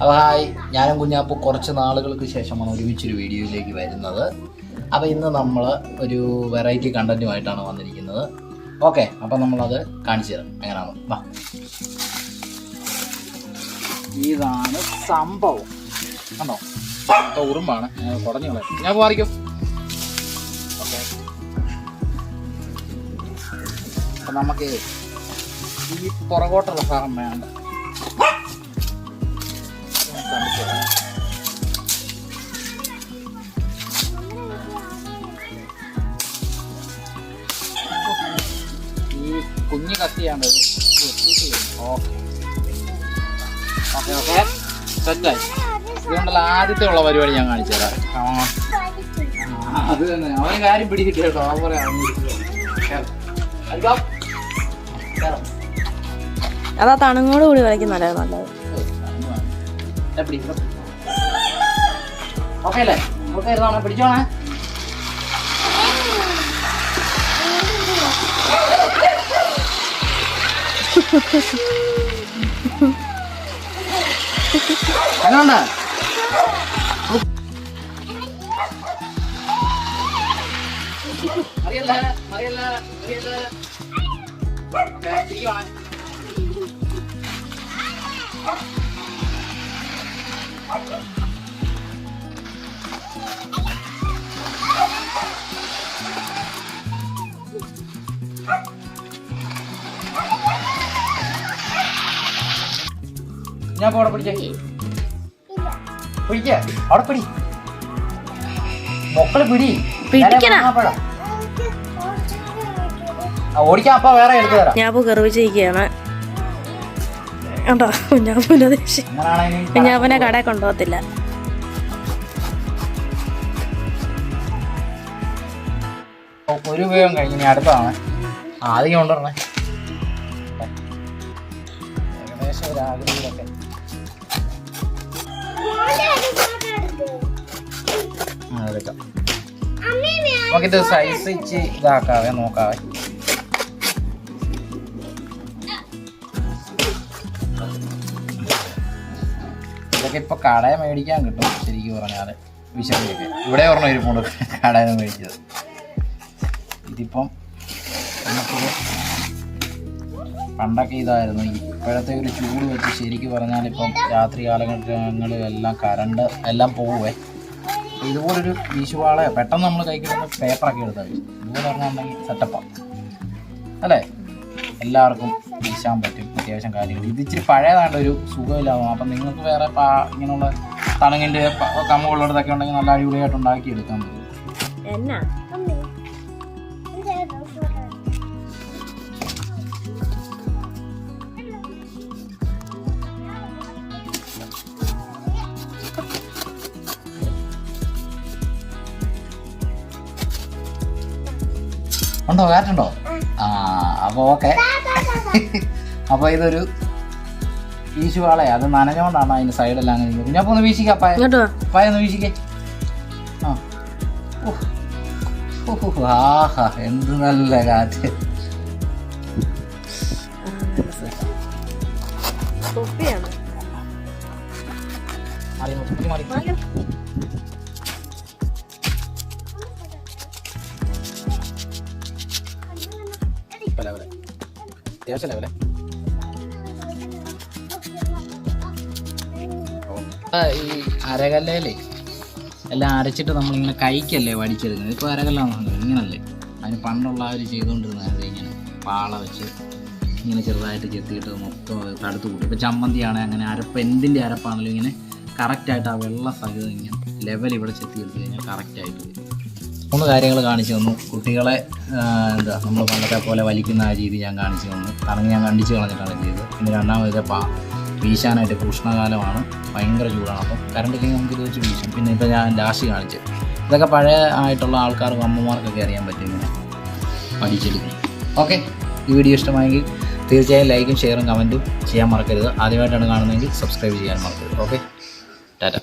അപ്പോൾ ഹായ് ഞാനും കുഞ്ഞാപ്പോൾ കുറച്ച് നാളുകൾക്ക് ശേഷമാണ് ഒരുമിച്ചൊരു വീഡിയോയിലേക്ക് വരുന്നത്. അപ്പോൾ ഇന്ന് നമ്മൾ ഒരു വെറൈറ്റി കണ്ടന്റുമായിട്ടാണ് വന്നിരിക്കുന്നത്. ഓക്കെ അപ്പോൾ നമ്മളത് കാണിച്ചു തരാം. എങ്ങനെയാണ്? വാ. ഇതാണ് സംഭവം. കണ്ടോ? അപ്പോൾ ഉറുമ്പാണ്. കുടഞ്ഞു കളയാം. ഞാൻ മാറിക്കും ഓക്കെ അപ്പം നമുക്ക് ഈ പുറകോട്ടുള്ള ഭാഗം വേണ്ട. കുഞ്ഞു കത്തിയാണ് ഓക്കെ. Okay okay. സെറ്റായി. ഇതുകൊണ്ടുള്ള ആദ്യത്തെ ഉള്ള പരിപാടി ഞാൻ കാണിച്ചു തരാം. അത് തന്നെ. അവന് കാര്യം പിടികിട്ടി കേട്ടോ. അവൻ പറയാം അതാ തണുങ്ങോട് കൂടി കളിക്കുന്നല്ലേ നല്ലത്. ഓക്കെ അല്ലേ? ഓക്കെ ഇരുന്നോണേ പിടിച്ചോണേ. ne oldu? Mariela, Mariela, Mariela. Thank you. ഞാൻ അവിടെ പിടിച്ചേ. പിടിക്ക. അവിടെ പിടി. മക്കൾ പിടി. ഓടിക്കാൻ അപ്പ വേറെ എടുത്തു തരാം. ഞാൻ ഇപ്പോൾ ഗർവിച്ചിരിക്കുകയാണ് കണ്ടോ? കുഞ്ഞാപ്പൂന്റെ ദേഷ്യം അങ്ങനാണെങ്കിൽ കുഞ്ഞാപ്പനെ കടയിൽ കൊണ്ടുപോകത്തില്ല. ഒരു ഉപയോഗം കഴിഞ്ഞ് ഇനി ആ, ആദ്യം കൊണ്ടുവരണേ. ഏകദേശം ഒരു ആകൃതിയിലൊക്കെ ആ, എടുക്കാം നമുക്കിത് സൈസ് ഇച്ച് ഇതാക്കാവേ നോക്കാവേ. ഇതൊക്കെ ഇപ്പൊ കടയെ മേടിക്കാൻ കിട്ടും ശരിക്കും പറഞ്ഞാൽ വിശപ്പിലേക്ക്. ഇവിടെ ഒരെണ്ണം ഇരിപ്പുണ്ട് കടയിൽ മേടിച്ചത്. ഇതിപ്പം നമുക്കിത് പണ്ടൊക്കെ ഇതായിരുന്നു. ഇപ്പോഴത്തെ ഒരു ചൂട് വെച്ച് ശരിക്കും പറഞ്ഞാൽ ഇപ്പം രാത്രി കാലഘട്ടങ്ങളിൽ എല്ലാം കറണ്ട് എല്ലാം പോവേ. ഇതുപോലൊരു വീശുവാള പെട്ടെന്ന് നമ്മൾ കൈ കിട്ടുന്ന പേപ്പറൊക്കെ എടുത്താൽ മതി. ഇതുപോലെ പറഞ്ഞിട്ടുണ്ടെങ്കിൽ സെറ്റപ്പാണ് അല്ലേ? എല്ലാവർക്കും വീശാൻ പറ്റും. അത്യാവശ്യം കാര്യങ്ങൾ. ഇത് ഇച്ചിരി പഴയതാണ്ട് ഒരു സുഖമില്ലാതെ അപ്പം നിങ്ങൾക്ക് വേറെ പാ ഇങ്ങനെയുള്ള തണങ്ങിന്റെ കമ്മുകളുള്ളതൊക്കെ ഉണ്ടെങ്കിൽ നല്ല അടിപൊളിയായിട്ട് ഉണ്ടാക്കി എടുക്കാൻ പറ്റും ഉണ്ടോ? കാറ്റുണ്ടോ ആ അപ്പോൾ ഓക്കെ. അപ്പോൾ ഇതൊരു വീശുവാളയാ. അത് നനഞ്ഞോണ്ടാണ് അതിന് സൈഡെല്ലാം അങ്ങനെ ഇരിക്കുന്നത്. കുഞ്ഞാപ്പ ഒന്ന് വീശിക്കാം അപ്പായ. ഒന്ന് വീശിക്കേ. ആ. ആഹാ എന്ത് നല്ല കാറ്റ്. തൊപ്പിയാണ് മാറി, മാറി, level ആയി. അത്യാവശ്യം ലെവലെ ഈ അരകല്ലേ എല്ലാം അരച്ചിട്ട് നമ്മളിങ്ങനെ കൈക്കല്ലേ വടിച്ചെടുക്കുന്നത്? ഇപ്പോൾ അരകല്ലാന്ന് ഇങ്ങനല്ലേ? അതിന് പണ്ടുള്ള അവർ ചെയ്തുകൊണ്ടിരുന്നത് ഇങ്ങനെ പാള വെച്ച് ഇങ്ങനെ ചെറുതായിട്ട് ചെത്തിയിട്ട് മൊത്തം തടുത്ത് കൂട്ടും. ഇപ്പോൾ ചമ്മന്തിയാണ് അങ്ങനെ അരപ്പ് എന്തിന്റെ അരപ്പാണെങ്കിലും ഇങ്ങനെ കറക്റ്റായിട്ട് ആ വെള്ള സഹിതം ഇങ്ങനെ ലെവൽ ഇവിടെ ചെത്തി എടുത്ത് കഴിഞ്ഞാൽ കറക്റ്റായിട്ട് വരും. മൂന്ന് കാര്യങ്ങൾ കാണിച്ചു തന്നു. കുട്ടികളെ എന്താ നമ്മൾ പണ്ടത്തെ പോലെ വലിക്കുന്ന ആ രീതി ഞാൻ കാണിച്ചു തന്നു. കാരണം ഞാൻ കണ്ടിച്ച് കളഞ്ഞിട്ടാണ് ചെയ്തത്. പിന്നെ രണ്ടാമത് പാ വീശാനായിട്ട് ഉഷ്ണകാലമാണ്. ഭയങ്കര ചൂടാണ്. അപ്പം കറണ്ട് ഇല്ലെങ്കിൽ നമുക്ക് ഇത് വെച്ച് വീശും. പിന്നെ ഇപ്പോൾ ഞാൻ ലാസ്റ്റ് കാണിച്ച് ഇതൊക്കെ പഴയ ആയിട്ടുള്ള ആൾക്കാർക്കും അമ്മമാർക്കൊക്കെ അറിയാൻ പറ്റും ഇങ്ങനെ പഠിച്ചെടുക്കും ഓക്കെ ഈ വീഡിയോ ഇഷ്ടമായെങ്കിൽ തീർച്ചയായും ലൈക്കും ഷെയറും കമന്റും ചെയ്യാൻ മറക്കരുത്. ആദ്യമായിട്ടാണ് കാണുന്നതെങ്കിൽ സബ്സ്ക്രൈബ് ചെയ്യാൻ മറക്കരുത്. ഓക്കെ ടാറ്റ